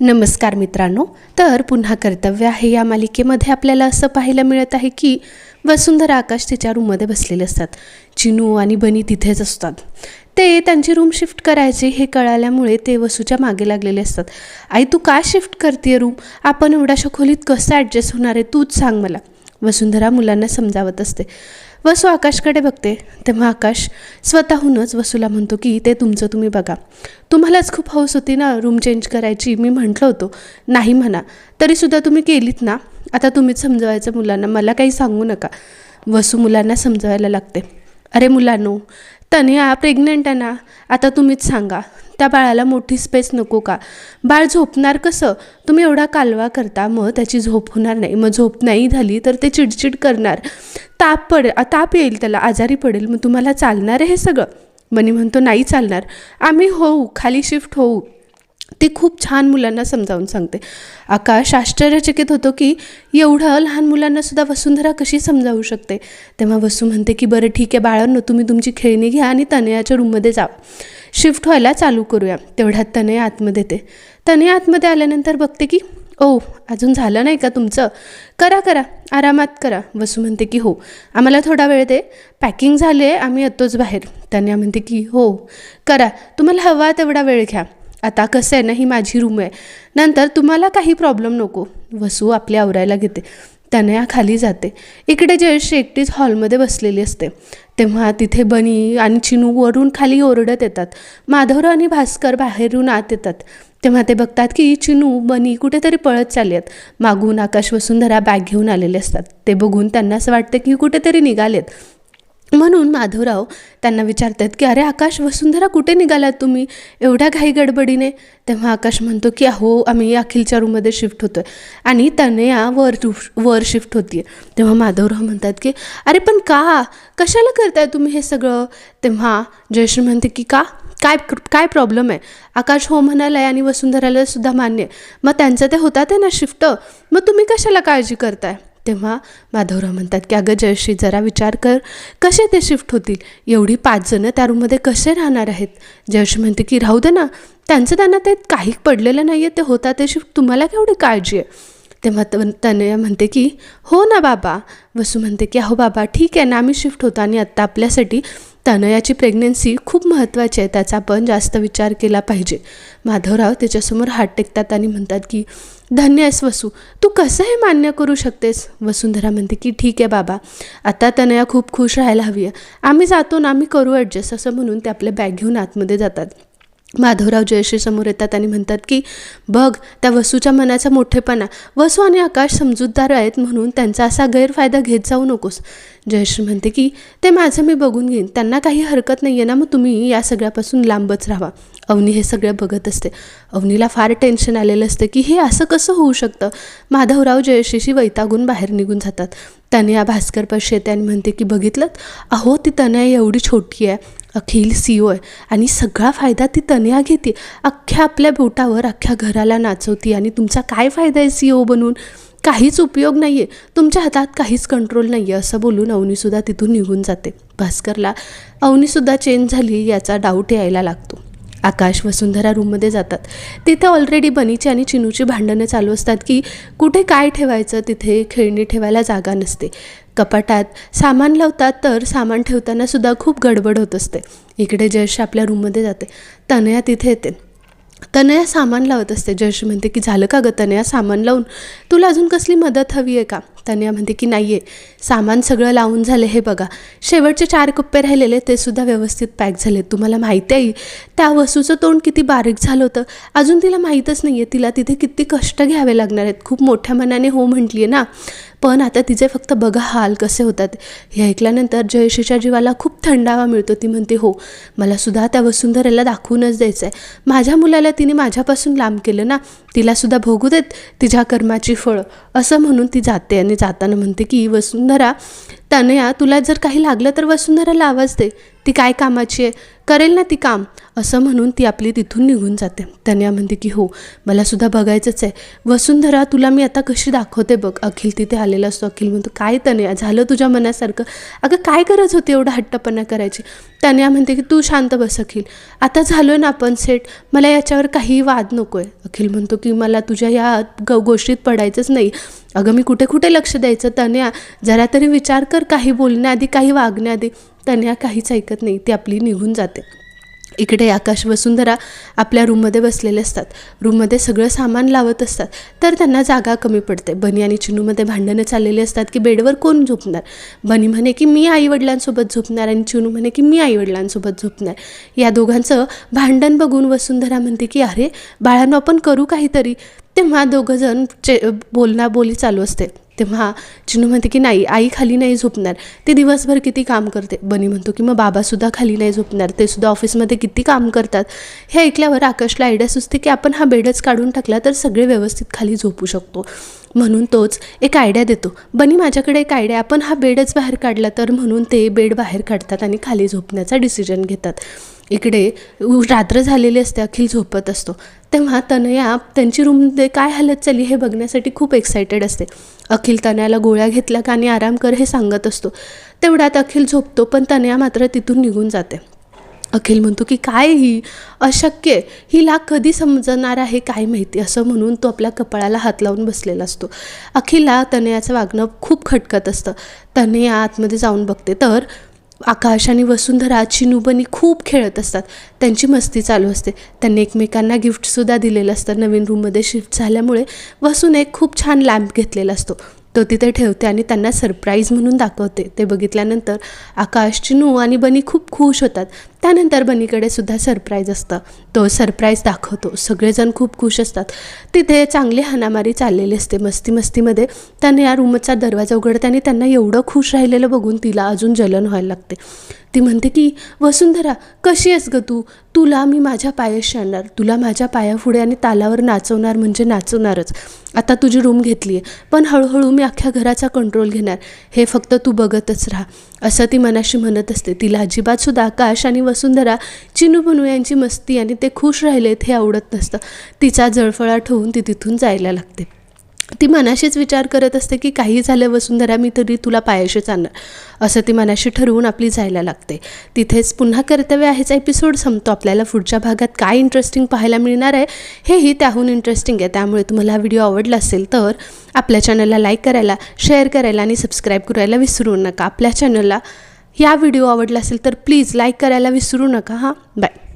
नमस्कार मित्रांनो तर पुन्हा कर्तव्य आहे या मालिकेमध्ये आपल्याला असं पाहायला मिळत आहे की वसुंधरा आकाश तिच्या रूममध्ये बसलेले असतात. चिनू आणि बनी तिथेच असतात. ते त्यांची रूम शिफ्ट करायचे हे कळाल्यामुळे ते वसूच्या मागे लागलेले असतात. आई तू का शिफ्ट करते रूम? आपण एवढ्याशा खोलीत कसं ॲडजस्ट होणार आहे? तूच सांग मला. वसुंधरा मुलांना समजावत असते. वसू आकाशकडे बघते. तेव्हा आकाश स्वतःहूनच वसूला म्हणतो की ते तुमचं तुम्ही बघा. तुम्हालाच खूप हौस होती ना रूम चेंज करायची? मी म्हटलं होतो. नाही म्हणा. तरीसुद्धा तुम्ही केलीत ना? आता तुम्हीच समजवायचं मुलांना. मला काही सांगू नका. वसू मुलांना समजवायला लागते. अरे मुलांनो तनया प्रेग्नंट आहे ना? आता तुम्हीच सांगा. त्या बाळाला मोठी स्पेस नको का? बाळ झोपणार कसं? तुम्ही एवढा कालवा करता मग त्याची झोप होणार नाही. मग झोप नाही झाली तर ते चिडचिड करणार. ताप पड ताप येईल त्याला आजारी पडेल मग तुम्हाला चालणार आहे हे सगळं. मनी म्हणतो नाही चालणार. आम्ही होऊ खाली शिफ्ट होऊ. ती खूप छान मुलांना समजावून सांगते. आकाश आश्चर्यचकित होतो की एवढं लहान मुलांनासुद्धा वसुंधरा कशी समजावू शकते? तेव्हा वसू म्हणते की बरं ठीक आहे बाळांनो तुम्ही तुमची खेळणी घ्या आणि तनयाच्या रूममध्ये जा. शिफ्ट व्हायला चालू करूया. तेवढ्यात तनय आतमध्ये येते. तनय आतमध्ये आल्यानंतर बघते की ओ अजून झालं नाही का तुमचं? करा करा. आरामात करा. वसू म्हणते की हो. आम्हाला थोडा वेळ दे. पॅकिंग झाली आहे. आम्ही येतोच बाहेर. तन्या म्हणते की हो. करा. तुम्हाला हवा तेवढा वेळ घ्या. आता कसं आहे ना ही माझी रूम आहे. नंतर तुम्हाला काही प्रॉब्लेम नको. वसू आपल्या आवरायला घेते. तनया खाली जाते. इकडे जयश्री एकटीच हॉलमध्ये बसलेली असते. तेव्हा तिथे बनी आणि चिनू वरून खाली ओरडत येतात. माधवराव आणि भास्कर बाहेरून आत येतात. तेव्हा ते बघतात की चिनू बनी कुठेतरी पळत चालली आहेत मागून आकाश वसुंधरा बॅग घेऊन आलेले असतात. ते बघून त्यांना असं वाटतं की कुठेतरी निघालेत. म्हणून माधवराव त्यांना विचारतात की अरे आकाश वसुंधरा कुठे निघालात तुम्ही? एवढ्या घाई गडबडीने. तेव्हा आकाश म्हणतो की अहो आम्ही अखिलच्या रूममध्ये शिफ्ट होतो आहे आणि तनया वर वर शिफ्ट होती तेव्हा माधवराव म्हणतात की अरे पण का? कशाला करताय तुम्ही हे सगळं? तेव्हा जयश्री म्हणते की का? काय काय प्रॉब्लेम आहे? आकाश हो म्हणाला आहे आणि वसुंधराला सुद्धा मान्य आहे. मग त्यांचं ते होतात आहे ना शिफ्ट? मग तुम्ही कशाला काळजी करताय? तेव्हा माधवराव म्हणतात की अगं जयश्री जरा विचार कर कसे ते शिफ्ट होतील? एवढी पाच जणं त्या रूममध्ये कसे राहणार आहेत? जयश्री म्हणते की राहू दे ना त्यांचं त्यांना ते काही पडलेलं नाही आहे ते होता ते शिफ्ट तुम्हाला केवढी काळजी आहे? तेव्हा त तनया म्हणते की हो ना बाबा. वसू म्हणते की अहो बाबा ठीक आहे ना आम्ही शिफ्ट होतो आणि आत्ता आपल्यासाठी तनयाची प्रेग्नन्सी खूप महत्त्वाची आहे त्याचा आपण जास्त विचार केला पाहिजे. माधवराव त्याच्यासमोर हात टेकतात आणि म्हणतात की धन्य आहेस वसू तू कसं हे मान्य करू शकतेस? वसुंधरा म्हणते की ठीक आहे बाबा आता तनया खूप खुश राहायला हवी आहे. आम्ही जातो ना आम्ही करू ॲडजस्ट असं म्हणून ते आपले बॅग घेऊन आतमध्ये जातात. माधवराव जयश्री समोर येतात आणि म्हणतात की बघ त्या वसूच्या मनाचा मोठेपणा. वसू आणि आकाश समजूतदार आहेत म्हणून त्यांचा असा गैरफायदा घेत जाऊ नकोस. जयश्री म्हणते की ते माझं मी बघून घेईन. त्यांना काही हरकत नाही आहे ना मग तुम्ही या सगळ्यापासून लांबच राहा. अवनी हे सगळं बघत असते. अवनीला फार टेन्शन आलेलं असतं की हे असं कसं होऊ शकतं? माधवराव जयश्रीशी वैतागून बाहेर निघून जातात. तनया भास्कर पाशी येते आणि म्हणते की बघितलं अहो ती तनया एवढी छोटी आहे. अखिल सी ओ आहे. आणि सगळा फायदा ती तन्या घेते. अख्ख्या आपल्या बोटावर अख्ख्या घराला नाचवती आणि तुमचा काय फायदा आहे सी ओ बनून? काहीच उपयोग नाही आहे तुमच्या हातात काहीच कंट्रोल नाही आहे असं बोलून अवनीसुद्धा तिथून निघून जाते. भास्करला अवनीसुद्धा चेंज झाली याचा डाऊट यायला लागतो. आकाश वसुंधरा रूममध्ये जातात. तिथे ऑलरेडी बनीची आणि चिनूची भांडणं चालू असतात की कुठे काय ठेवायचं तिथे खेळणी ठेवायला जागा नसते. कपाटात सामान लावतात तर सामान ठेवताना सुद्धा खूप गडबड होत असते. इकडे जयश आपल्या रूममध्ये जाते. तनया तिथे येते. तनया सामान लावत असते. जयश्री म्हणते की झालं का गं तनया? सामान लावून? तुला अजून कसली मदत हवी आहे का? तनया म्हणते की नाही आहे सामान सगळं लावून झालं हे बघा. शेवटचे चार कप्पे राहिलेले ते सुद्धा व्यवस्थित पॅक झाले तुम्हाला माहिती आहे त्या वसूचं तोंड किती बारीक झालं होतं. अजून तिला माहीतच नाही आहे तिला तिथे किती कष्ट घ्यावे लागणार आहेत. खूप मोठ्या मनाने हो म्हटली आहे ना. पण आता तिचे फक्त बघा हाल कसे होतात. हे ऐकल्यानंतर जयश्रीच्या जीवाला खूप थंडावा मिळतो. ती म्हणते हो मला सुद्धा त्या वसुंधरेला दाखवूनच द्यायचं आहे माझ्या मुलाला तिने माझ्यापासून लांब केलं ना तिलासुद्धा भोगू देत तिच्या कर्माची फळं. असं म्हणून ती जाते आणि जाताना म्हणते की वसुंधरा तनया तुला जर काही लागलं तर वसुंधराला आवाज दे. ती काय कामाची आहे? करेल ना ती काम. असं म्हणून ती आपली तिथून निघून जाते. तन्या म्हणते की हो मला सुद्धा बघायचंच आहे. वसुंधरा तुला मी आता कशी दाखवते बघ. अखिल तिथे आलेला असतो. अखिल म्हणतो काय तन्या झालं तुझ्या मनासारखं? अगं काय गरज होती एवढा हट्टपणा करायची? तन्या म्हणते की तू शांत बस अखिल. आता झालो ना आपण सेट. मला याच्यावर काही वाद नको आहे अखिल म्हणतो की मला तुझ्या या ग गोष्टीत पडायचंच नाही. अगं मी कुठे कुठे लक्ष द्यायचं तन्या? जरा तरी विचार कर. काही बोलण्याआधी काही वागण्याआधी. तन्या काहीच ऐकत नाही. ती आपली निघून जाते. इकडे आकाश वसुंधरा आपल्या रूममध्ये बसलेले असतात. रूममध्ये सगळं सामान लावत असतात. तर त्यांना जागा कमी पडते. बनी आणि चिनूमध्ये भांडणं चाललेली असतात की बेडवर कोण झोपणार? बनी म्हणे की मी आईवडिलांसोबत झोपणार आणि चिनू म्हणे की मी आईवडिलांसोबत झोपणार. या दोघांचं भांडण बघून वसुंधरा म्हणते की अरे बाळांनो आपण करू काहीतरी. तेव्हा दोघंजण चे बोलणा बोली चालू असते. तेव्हा चिनू म्हणते की नाही आई खाली नाही झोपणार. ते दिवसभर किती काम करते. बनी म्हणतो की मग बाबासुद्धा खाली नाही झोपणार. ते सुद्धा ऑफिसमध्ये किती काम करतात. हे ऐकल्यावर आकाशला आयडिया सुचते की आपण हा बेडच काढून टाकला तर सगळे व्यवस्थित खाली झोपू शकतो. म्हणून तोच एक आयडिया देतो. बनी माझ्याकडे एक आयडिया आपण हा बेडच बाहेर काढला तर म्हणून ते बेड बाहेर काढतात आणि खाली झोपण्याचा डिसिजन घेतात. इकडे रात्र झालेली असते अखिल झोपत असतो. तेव्हा तनया त्यांची रूममध्ये काय हालत चालली हे बघण्यासाठी खूप एक्सायटेड असते. अखिल तनयाला गोळ्या घेतल्या का आणि आराम कर हे सांगत असतो. तेवढ्यात अखिल झोपतो पण तनया मात्र तिथून निघून जाते. अखिल म्हणतो की काय ही? अशक्य हिला कधी समजणार आहे काय माहिती? असं म्हणून तो आपल्या कपाळाला हात लावून बसलेला असतो. अखिलला तनयाचं वागणं खूप खटकत असतं. तनया आतमध्ये जाऊन बघते. तर आकाश आणि वसुंधरा चिनुबनी खूप खेळत असतात. त्यांची मस्ती चालू असते. त्यांनी एकमेकांना गिफ्टसुद्धा दिलेलं असतं नवीन रूममध्ये शिफ्ट झाल्यामुळे वसूने एक खूप छान लॅम्प घेतलेला असतो. तो तिथे ठेवते आणि त्यांना सरप्राईज म्हणून दाखवते. ते बघितल्यानंतर आकाश चिनू आणि बनी खूप खुश होतात. त्यानंतर बनीकडे सुद्धा सरप्राईज असतं. तो सरप्राईज दाखवतो. सगळेजण खूप खुश असतात. तिथे चांगली हानामारी चाललेली असते. मस्ती मस्तीमध्ये त्याने या रूमचा दरवाजा उघडते आणि त्यांना एवढं खुश राहिलेलं बघून तिला अजून जलन व्हायला लागते. ती म्हणते की वसुंधरा कशी आहेस ग तू? तुला मी माझ्या पायाशी आणणार. तुला माझ्या पायापुढे आणि तालावर नाचवणार म्हणजे नाचवणारच. आता तुझी रूम घेतली आहे पण हळूहळू मी अख्ख्या घराचा कंट्रोल घेणार. हे फक्त तू बघतच राहा. असं ती मनाशी म्हणत असते. तिला अजिबातसुद्धा आकाश आणि वसुंधरा चिनू बनू यांची मस्ती आणि ते खुश राहिलेत हे आवडत नसतं. तिचा जळफळा ठेवून ती तिथून जायला लागते. ती मनाशीच विचार करत असते की काही झालं वसुंधरा मी तरी तुला पायाशीच आणणार असं ती मनाशी ठरवून आपली जायला लागते. तिथेच पुन्हा कर्तव्य आहेच. एपिसोड संपतो. आपल्याला पुढच्या भागात काय इंटरेस्टिंग पाहायला मिळणार आहे हेही त्याहून इंटरेस्टिंग आहे. त्यामुळे तुम्हाला हा व्हिडिओ आवडला असेल तर आपल्या चॅनलला लाईक करायला शेअर करायला आणि सबस्क्राईब करायला विसरू नका. आपल्या चॅनलला या व्हिडिओ आवडला असेल तर प्लीज लाईक करायला विसरू नका हां? बाय